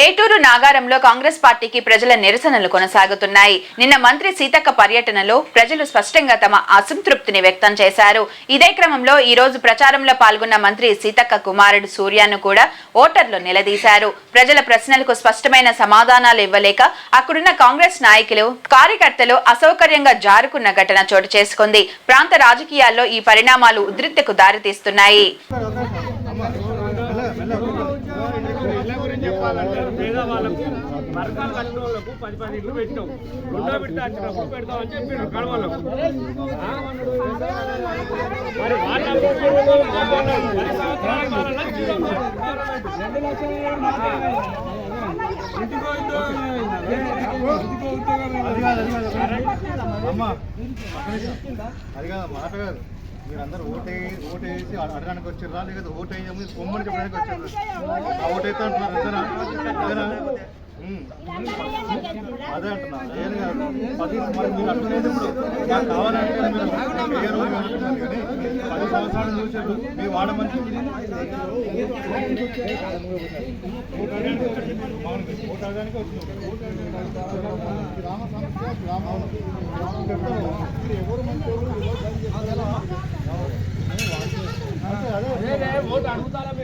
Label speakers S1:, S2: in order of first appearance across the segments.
S1: ఏటూరు నాగారంలో కాంగ్రెస్ పార్టీకి ప్రజల నిరసనలు కొనసాగుతున్నాయి. నిన్న మంత్రి సీతక్క పర్యటనలో ప్రజలు స్పష్టంగా తమ అసంతృప్తిని వ్యక్తం చేశారు. ఇదే క్రమంలో ఈ రోజు ప్రచారంలో పాల్గొన్న మంత్రి సీతక్క కుమారుడు సూర్యను కూడా ఓటర్లు నిలదీశారు. ప్రజల ప్రశ్నలకు స్పష్టమైన సమాధానాలు ఇవ్వలేక అక్కడున్న కాంగ్రెస్ నాయకులు కార్యకర్తలు అసౌకర్యంగా జారుకున్న ఘటన చోటు చేసుకుంది. ప్రాంత రాజకీయాల్లో ఈ పరిణామాలు ఉద్రిక్తకు దారితీస్తున్నాయి.
S2: చెప్పాలంటే పేదవాళ్ళకు పరకాలు కట్టిన వాళ్ళకు పది పది ఇళ్ళు పెట్టాం రెండో బిడ్డ వచ్చినప్పుడు పెడతామని చెప్పారు కడవలకు మరి వాళ్ళ
S3: అది కాదు మాట కాదు. మీరందరూ ఓటే ఓటేసి అడగడానికి వచ్చారా? లేదా ఓటు వేయము కొమ్మని చెప్పడానికి వచ్చారా? ఆ ఓటు అయితే అంటున్నారు. అదే అంటున్నా ఏం కాదు. పది మరి మీరు అంటున్నది ఇప్పుడు నాకు కావాలంటే మీరు వేయరు అని అంటున్నారు కానీ పది సంవత్సరాలు చూసారు మీ వాడ మంచి ఓటు అడగడానికి వచ్చింది. మామూలుగా ఓటు అడగడానికి వచ్చింది. గ్రామ సమస్య గ్రామం చెప్తాను ఎవరు మంచి ఎవరు
S2: అదే ఓటు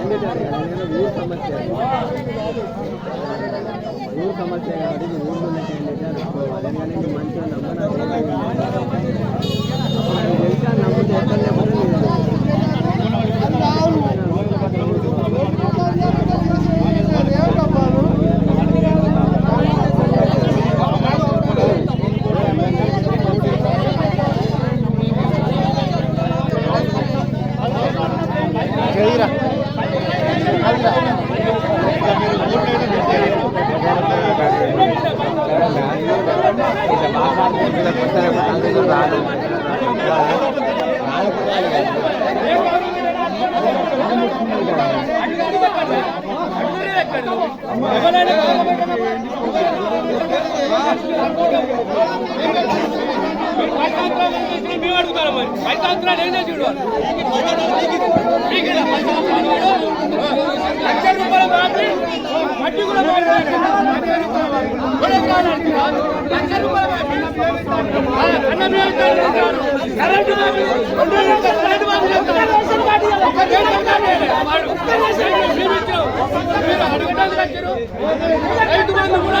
S2: ఎడలే
S3: సమస్య.
S4: ఊరు సమస్య కాబట్టి ఊళ్ళో ఉన్న క్యాండిడేట్ అనుకోవాలి మంచిగా నమ్మకం.
S2: మేము మరి పది సంవత్సరాలు ఏం చేసి చూడు మీకు పది సంవత్సరాలు వాడు లక్ష రూపాయల మాత్రం మట్టి కూడా రైతు బంధు కూడా